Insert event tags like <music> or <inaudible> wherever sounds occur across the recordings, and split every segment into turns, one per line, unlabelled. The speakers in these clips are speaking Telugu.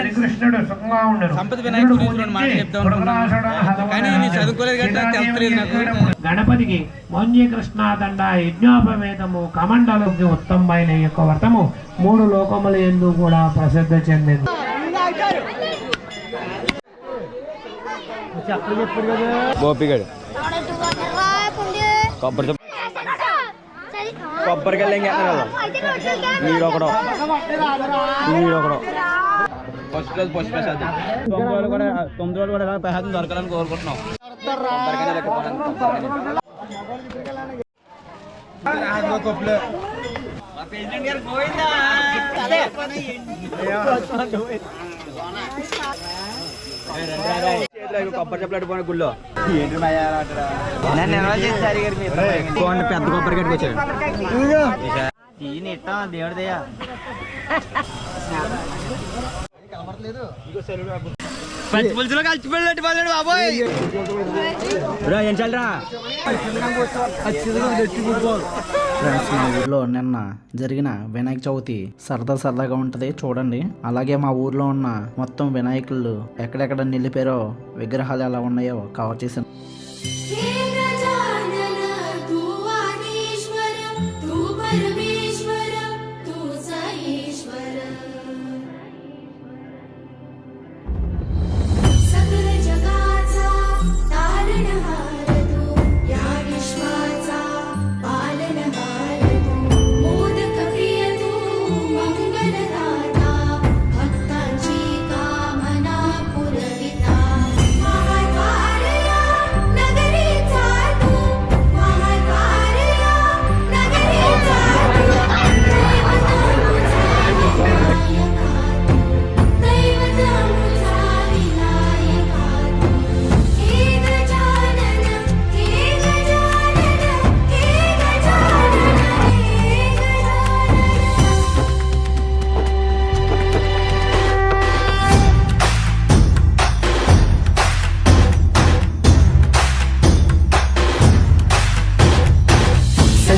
శ్రీకృష్ణుడు సుఖంగా
సంపద.
గణపతికి మౌన్యకృష్ణ దండ యజ్ఞోపవేదము కమండలకి ఉత్తమమైన యొక్క వ్రతము మూడు లోకముల ఎందు కూడా ప్రసిద్ధి చెందింది.
గోపిగడు. కొబ్బరి కొబ్బరికాయలు ఏం చేస్తున్నారు వీడు ఒకడు. వీడు ఒకడు. ఫస్ట్ రోజు ఫస్ట్ క్లాస్ అది తొమ్మిది రోజులు కూడా తొమ్మిది రోజులు కూడా ప్రసాదం దొరకాలని కోరుకుంటున్నాం. లెక్కపోవడానికి కొబ్బరి చెప్పులు అడ్డుకోండి గుళ్ళో. ఏంటి పెద్ద కొబ్బరి గడికి వచ్చాడు. దేవుడిదయ్యా పచ్చి పులుసులో కలిసిపోయినట్టు పడలేడు బాబోయ్. రా ఏం చల్లరా
ఫ్రెండ్స్ మా ఊర్లో నిన్న జరిగిన వినాయక చవితి సరదా సరదాగా ఉంటుంది చూడండి. అలాగే మా ఊర్లో ఉన్న మొత్తం వినాయకులు ఎక్కడెక్కడ నిలిపారో విగ్రహాలు ఎలా ఉన్నాయో కవర్ చేశాను.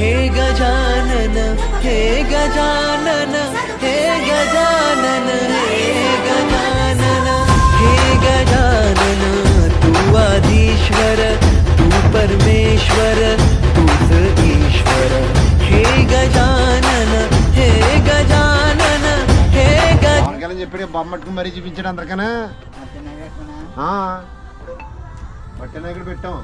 హే గజానన హే గజానన హే గజానన హే గజానన హే గజానన తూ ఆదీశ్వర తూ పరమేశ్వర తూ ఈశ్వర హే గజానన హే గజానన హే
గజానన చెప్పాడు బొమ్మట్టుకు మరీ చూపించాడు అందరికన్నా? పట్టనగడు పెట్టాం.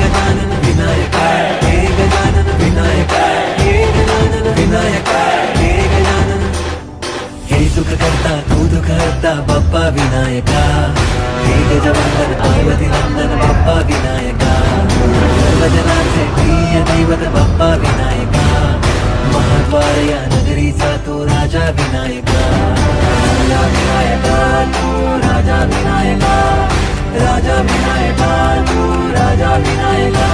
गजानन विनायक हे। गजानन विनायक हे। गजानन विनायक हे। गजानन। हे सुख करता तू दुख हरता बाप्पा विनायका हे। गजवंदन आरती नंदन, बाप्पा विनायका सर्वजनांचे प्रिय दैवत, बाप्पा विनायका महाद्वार या नगरीचा तो राजा विनायका राजा विनायका तू राजा विनायका राजा विनायका, तू राजा विनायका।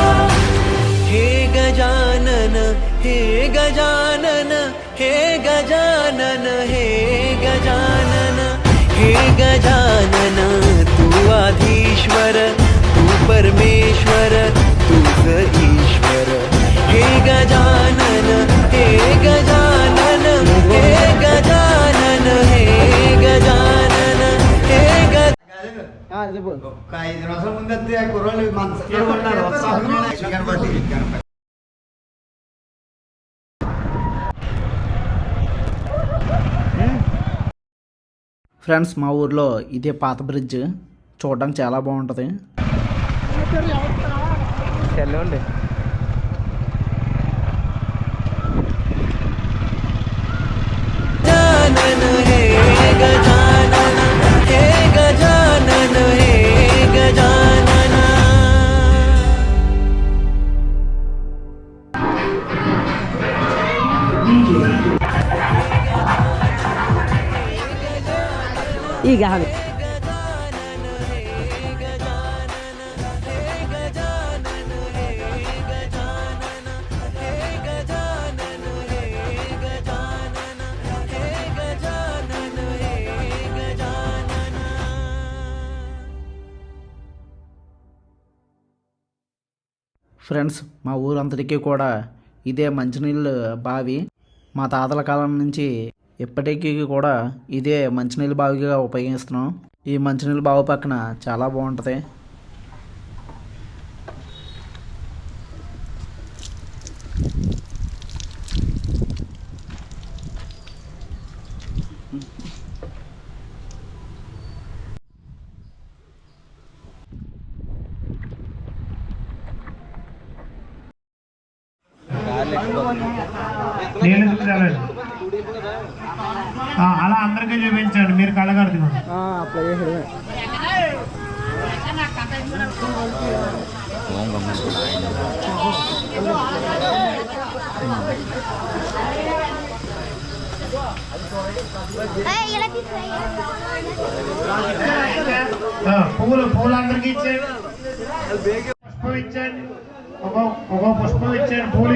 हे गजानन हे गजानन हे गजानन हे गजानन हे गजानन, तू आधीश्वर, तू परमेश्वर, तूच ईश्वर। हे गजानन
ఒక ఐదు రోజుల ముందు వస్తే కుర్రోళ్ళు
ఫ్రెండ్స్ మా ఊర్లో ఇదే పాత బ్రిడ్జ్. చూడడానికి చాలా బాగుంటుంది.
తెల్లండి
ఫ్రెండ్స్ మా ఊరంతటికీ కూడా ఇదే మంచినీళ్ళు బావి. మా తాతల కాలం నుంచి ఇప్పటికీ కూడా ఇదే మంచినీళ్ళ బావిగా ఉపయోగిస్తున్నాం. ఈ మంచినీళ్ళ బావి పక్కన చాలా బాగుంటుంది
అలా అందరికీ చూపించండి మీరు కళ్ళగడదు
ఇలా తీసుకురా
ఆ, పువ్వులు పువ్వులు అందరికి ఇచ్చేయండి పుష్పం ఇచ్చేయండి ఒక పుష్పం పూలు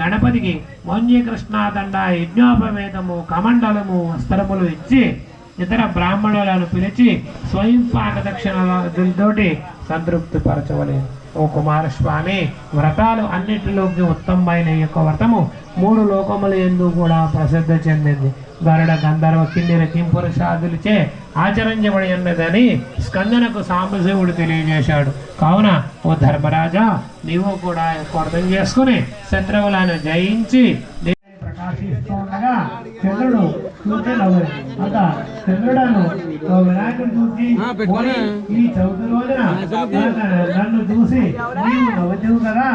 గణపతికి కృష్ణ దండ యజ్ఞోపవేదము కమండలము వస్త్రములు ఇచ్చి ఇతర బ్రాహ్మణులను పిలిచి స్వయం పాక దక్షిణతోటి సంతృప్తి పరచవలే ఓ కుమారస్వామి వ్రతాలు అన్నిటిలోకి ఉత్తమమైన యొక్క వ్రతము మూడు లోకముల ఎందు కూడా ప్రసిద్ధి చెందింది. గరుడ గంధర్వ కిన్నెర కింపురుషాదులచే ఆచరించబడి ఉన్నదని స్కందనకు సాంబశివుడు తెలియజేశాడు. కావున ఓ ధర్మరాజా నీవు కూడా అర్థం చేసుకుని శత్రువులను జయించి దేశాన్ని ప్రకాశిస్తూ ఉండగా చంద్రుడు చూసి నవ్వు అంత చంద్రుడను వినాయకుడు చూసి "ఓయ్, ఈ చవితి రోజున నన్ను- చూసి నీవు నవ్వుతావు కదా?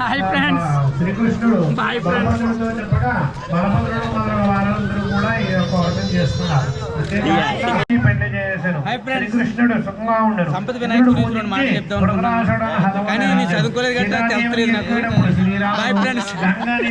హాయ్ ఫ్రెండ్స్ శ్రీకృష్ణుడు బలభద్రుడితో చెప్పగా బలభద్రుడు మొదలైన వారందరూ కూడా ఈ యొక్క వ్రతం చేస్తున్నారు
ఫ్రెండ్స్.
శ్రీకృష్ణుడు సుఖంగా ఉండడు
సంపత్ వినాయకుడి గురించి మాటలు చెప్తా ఉంటున్నాను. కానీ నేను చదువుకోలేదు కదా, తెలుస్తలేదు నాకు. Hi friends.
గంగాని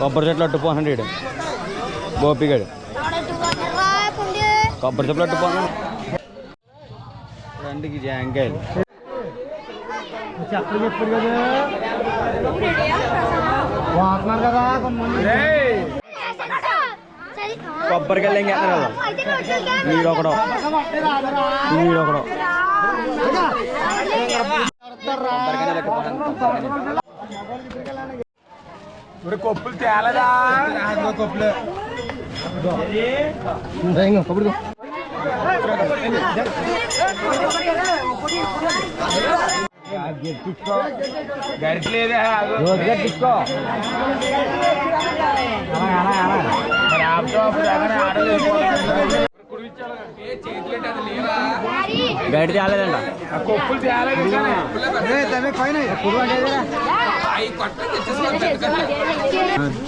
పందెం లోపల కావాలి
రాజతీయ కొబ్బరి చెట్లు అట్టు పోనండి గోపిగాడు కొబ్బరి చెట్లు అట్టు పోను రెండుకి జాంకాయలు
వాడుతున్నారు కదా కొంతమంది
కొబ్బరికాయలు ఏం చేస్తున్నారు మీరు ఒకడు మీరు ఒకడు కొబ్బరికాయలు లెక్క పోనండి. రోజుగా తీసుకో గడి తేలేదంట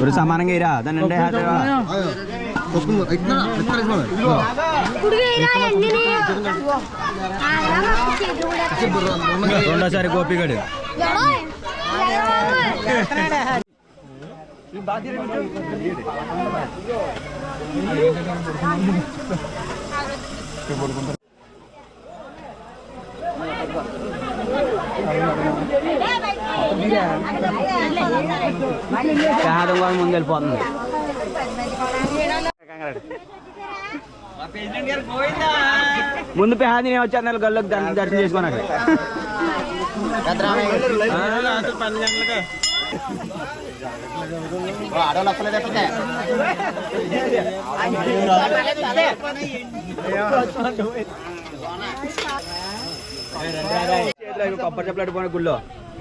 ഒരു സമ്മാനം കയറാ അതന്നെ സാറ് കോപ്പിക്കാട് കൊടുക്കുന്നു ప్రహాదం కూడా ముందు వెళ్ళిపోతుంది. ముందు పెహాది నేను వచ్చాను నెల గల్లోకి దర్శనం దర్శనం చేసుకున్నాక
ఆడవాళ్ళు వస్తలేదు
గుళ్ళో.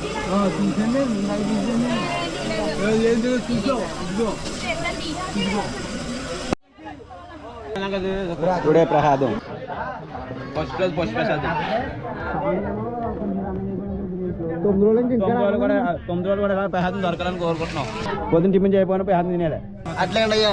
అది
దేవుడిదయ్యా
చాలు చాలు ఇప్పుడే ప్రసాదం ఫస్ట్ రోజు ఫస్ట్ ప్రసాదం తొమ్మిది రోజులు కూడా తొమ్మిది రోజులు కూడా ప్రసాదం దొరకాలని కోరుకుంటున్నాం. పొద్దున్న టిఫిన్ చేయకపోయినా ప్రసాదం తినేలే.
అట్లే అయ్యా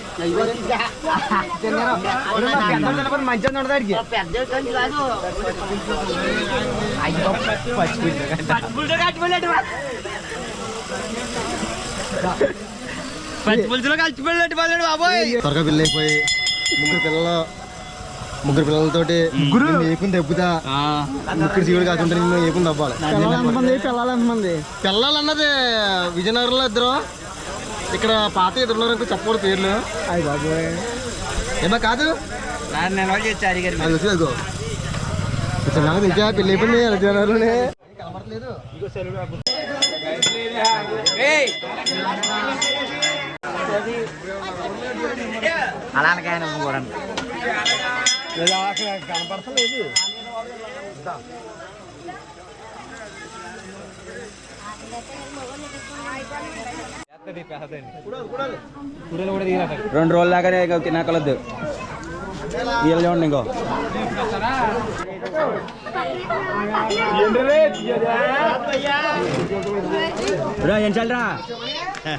మంచిగా ఉండదానికి పచ్చి పులుసులో కలిసిపోయినట్టు పల్లెడు బాబోయ్
త్వరగా పెళ్ళి అయిపోయి ముగ్గురు పిల్లలు ముగ్గురు పిల్లలతోటి నిన్ను ఏకుని దెబ్బుతా ముగ్గురు శివుడు కాకుండా నిన్ను ఏకుని దవ్వాలి
పిల్లలు
పిల్లలు అన్నది విజయనగరంలో ఇద్దరు ఇక్కడ పాత అనుకో చెప్పకూడదు పేర్లు. అయ్యి బాబోయ్. ఏమా కాదు?
నిల్వ చేసి గారి
అది వచ్చి అదిగో. చిన్నగా తెచ్చా పెళ్ళి అయిపోయింది
కూడా.
కనపడతలేదు
రెండు రోజుల దాకా ఇక తినకలద్దు. వీళ్ళు చూడండి ఇంకో. ఏం చల్లరా <laughs>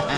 <laughs>